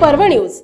Parbhani news.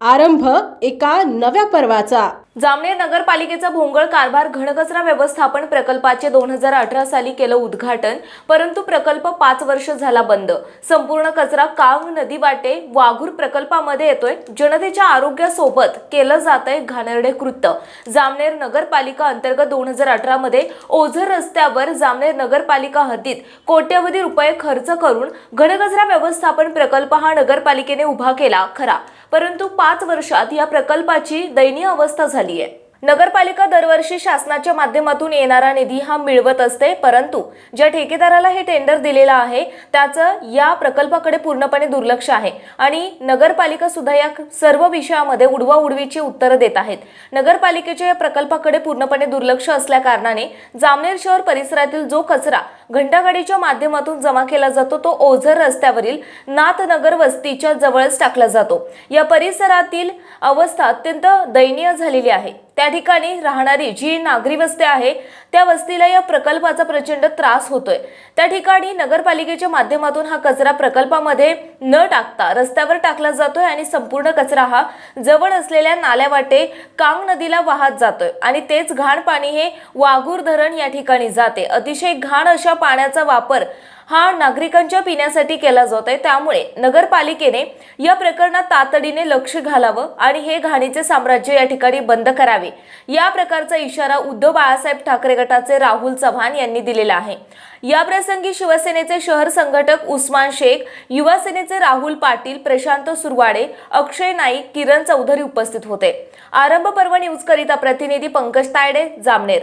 आरंभ एका नव्या पर्वाचा. जामनेर नगरपालिकेचा भोंगळ कारभार घनकचरा व्यवस्थापन प्रकल्पाचे दोन हजार अठरा साली केलं उद्घाटन परंतु प्रकल्प पाच वर्ष झाला बंद. संपूर्ण कचरा कांग नदी वाटे वाघूर प्रकल्पामध्ये येतोय. जनतेच्या आरोग्यासोबत केलं जात आहे घाणेरडे कृत्य. जामनेर नगरपालिका अंतर्गत दोन हजार अठरा मध्ये ओझर रस्त्यावर जामनेर नगरपालिका हद्दीत कोट्यवधी रुपये खर्च करून घनकचरा व्यवस्थापन प्रकल्प हा नगरपालिकेने उभा केला खरा. परंतु पाच वर्षात या प्रकल्पाची दयनीय अवस्था झाली आहे नगरपालिका दरवर्षी शासनाच्या माध्यमातून येणारा निधी हा मिळवत असते परंतु ज्या ठेकेदाराला हे टेंडर दिलेलं आहे त्याचं या प्रकल्पाकडे पूर्णपणे दुर्लक्ष आहे आणि नगरपालिका सुद्धा या सर्व विषयामध्ये उडवा उडवीची उत्तरं देत आहेत. नगरपालिकेच्या या प्रकल्पाकडे पूर्णपणे दुर्लक्ष असल्या कारणाने जामनेर शहर परिसरातील जो कचरा घंटागाडीच्या माध्यमातून जमा केला जातो तो ओझर रस्त्यावरील नाथनगर वस्तीच्या जवळच टाकला जातो. या परिसरातील अवस्था अत्यंत दयनीय झालेली आहे. त्या ठिकाणी राहणारी जी नागरी वस्ती आहे त्या वस्तीला या प्रकल्पाचा प्रचंड त्रास होतोय. त्या ठिकाणी नगरपालिकेच्या माध्यमातून हा कचरा प्रकल्पामध्ये न टाकता रस्त्यावर टाकला जातोय आणि संपूर्ण कचरा हा जवळ असलेल्या नाल्यावाटे कांग नदीला वाहत जातोय. आणि तेच घाण पाणी हे वाघूर धरण या ठिकाणी जाते. अतिशय घाण अशा पाण्याचा वापर हा नागरिकांच्या पिण्यासाठी केला जात आहे. त्यामुळे नगरपालिकेने या प्रकरणात तातडीने लक्ष घालावं आणि हे घाणीचे साम्राज्य या ठिकाणी बंद करावे. या प्रकारचा इशारा उद्धव बाळासाहेब ठाकरे गटाचे राहुल चव्हाण यांनी दिलेला आहे. या प्रसंगी शिवसेनेचे शहर संघटक उस्मान शेख युवा सेनेचे राहुल पाटील प्रशांत सुरवाडे अक्षय नाईक किरण चौधरी उपस्थित होते. आरंभ पर्व न्यूज करिता प्रतिनिधी पंकज तायडे जामनेर.